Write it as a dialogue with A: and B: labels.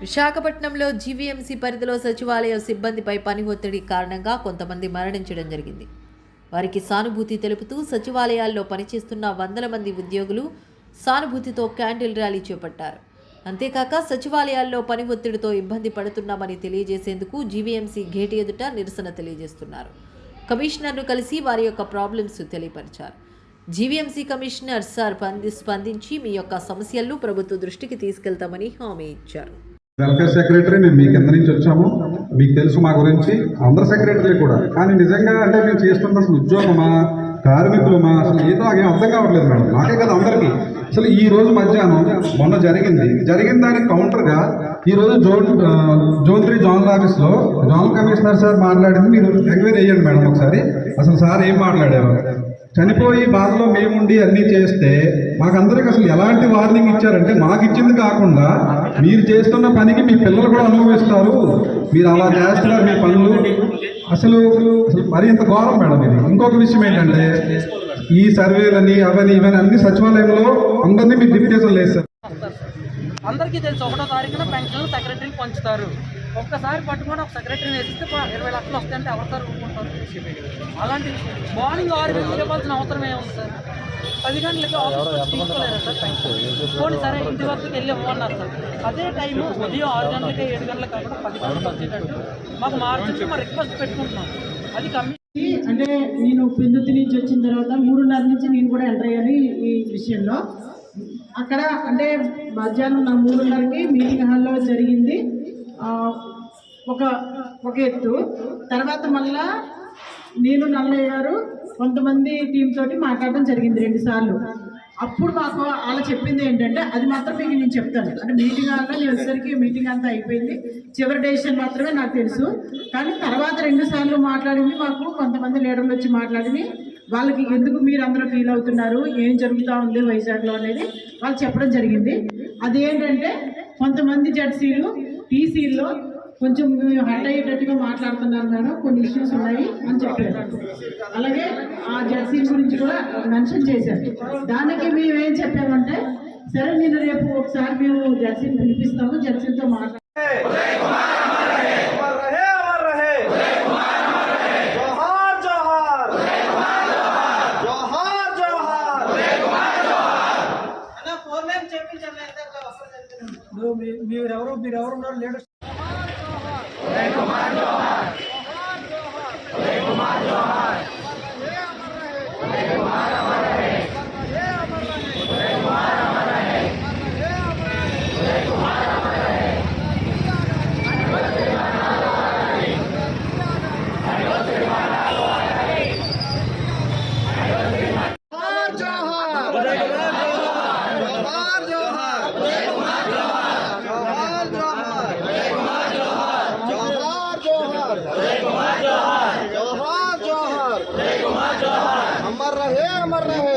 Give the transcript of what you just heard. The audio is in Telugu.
A: విశాఖపట్నంలో జీవీఎంసీ పరిధిలో సచివాలయ సిబ్బందిపై పని ఒత్తిడి కారణంగా కొంతమంది మరణించడం జరిగింది. వారికి సానుభూతి తెలుపుతూ సచివాలయాల్లో పనిచేస్తున్న వందల మంది ఉద్యోగులు సానుభూతితో క్యాండిల్ ర్యాలీ చేపట్టారు. అంతేకాక సచివాలయాల్లో పని ఒత్తిడితో ఇబ్బంది పడుతున్నామని తెలియజేసేందుకు జీవీఎంసీ గేటు ఎదుట నిరసన తెలియజేస్తున్నారు. కమిషనర్ను కలిసి వారి యొక్క ప్రాబ్లమ్స్ తెలియపరిచారు. జీవీఎంసీ కమిషనర్ సార్ స్పందించి మీ యొక్క సమస్యలను ప్రభుత్వ దృష్టికి తీసుకెళ్తామని హామీ ఇచ్చారు.
B: వెల్ఫేర్ సెక్రటరీ మేము మీ కింద నుంచి వచ్చాము. మీకు తెలుసు మా గురించి. అందరు సెక్రటరీ కూడా. కానీ నిజంగా అంటే మేము చేస్తున్న అసలు ఉద్యోగమా కార్మికులమా అసలు ఏదో నాకేం అర్థం కావట్లేదు మేడం. నాకే కదా అందరికీ. అసలు ఈ రోజు మధ్యాహ్నం మొన్న జరిగింది. జరిగిన దానికి కౌంటర్గా ఈరోజు జోన్ జోన్ త్రీ జోనల్ ఆఫీస్లో జోనల్ కమిషనర్ సార్ మాట్లాడింది. మీరు ఎంక్వైరీ వేయండి మేడం ఒకసారి. అసలు సార్ ఏం మాట్లాడారు? చనిపోయి బాధలో మేముండి అన్నీ చేస్తే మాకందరికి అసలు ఎలాంటి వార్నింగ్ ఇచ్చారంటే మాకు ఇచ్చింది కాకుండా మీరు చేస్తున్న పనికి మీ పిల్లలు కూడా అనుభవిస్తారు. మీరు అలా చేస్తున్నారు మీ పనులు. అసలు మరి ఇంత ఘోరం మేడం ఇది. ఇంకొక విషయం ఏంటంటే ఈ సర్వేలని అవని ఇవని అన్ని సచివాలయంలో అందరినీ మీరు డిప్యూటేషన్ లేదు సార్
C: అందరికీ తెలుసు ఒకటో తారీఖున పెన్షన్ సెక్రటరీకి పంచుతారు. ఒక్కసారి పట్టుకొని ఒక సెక్రటరీని వేసిస్తే ఇరవై లక్షలు వస్తాయంటే ఎవరు సార్ ఊరుకుంటారు? అలాంటి మార్నింగ్ ఆరు గంటలకు ఇవ్వాల్సిన అవసరం ఏముంది సార్? పది గంటలకి ఆఫీస్ తీసుకోలేరా సార్? పోనీ సరే ఇంటి వరకు వెళ్ళి ఇవ్వమన్నారు సార్. అదే టైం ఉదయం ఆరు గంటలకి ఏడు గంటలకు కాకుండా పది గంటలకు వచ్చేటట్టు మాకు మార్చి మా రిక్వెస్ట్ పెట్టుకుంటున్నాం. అది కమి
D: అంటే నేను పెందుతి నుంచి వచ్చిన తర్వాత మూడున్నర నుంచి నేను కూడా ఎంటర్ అయ్యాను ఈ- విషయంలో. అక్కడ అంటే మధ్యాహ్నం నా మూడున్నరకి మీటింగ్ హాల్లో జరిగింది. ఒక ఒక ఎత్తు. తర్వాత మళ్ళా నేను నల్లయ్య గారు కొంతమంది టీం తోటి మాట్లాడడం జరిగింది రెండు సార్లు. అప్పుడు మాకు అలా చెప్పింది ఏంటంటే అది మాత్రం మీకు నేను చెప్తాను. అంటే మీటింగ్ హాల్లో నేను వచ్చేసరికి మీటింగ్ అంతా అయిపోయింది. చివరి డెసిషన్ మాత్రమే నాకు తెలుసు. కానీ తర్వాత రెండు సార్లు మాట్లాడింది మాకు. కొంతమంది లీడర్లు వచ్చి మాట్లాడింది. వాళ్ళకి ఎందుకు మీరు అందరూ ఫీల్ అవుతున్నారు? ఏం జరుగుతూ ఉంది వైజాగ్లో అనేది వాళ్ళు చెప్పడం జరిగింది. అదేంటంటే కొంతమంది జడ్సీలు టీసీల్లో కొంచెం హట్ అయ్యేటట్టుగా మాట్లాడుతున్నారు మేడం కొన్ని ఇష్యూస్ ఉన్నాయి అని చెప్పారు. అలాగే ఆ జెర్సీ గురించి కూడా మెన్షన్ చేశారు. దానికి మేము ఏం చెప్పామంటే సరే నేను రేపు ఒకసారి మేము జెర్సీని పిలిపిస్తాము. జెర్సీతో మాట్లాడు
E: మీరు నువ్వు
C: మీరెవరు మీరెవరున్నారు? లీడర్స్
E: जोहर जोहर अमर रहे अमर रहे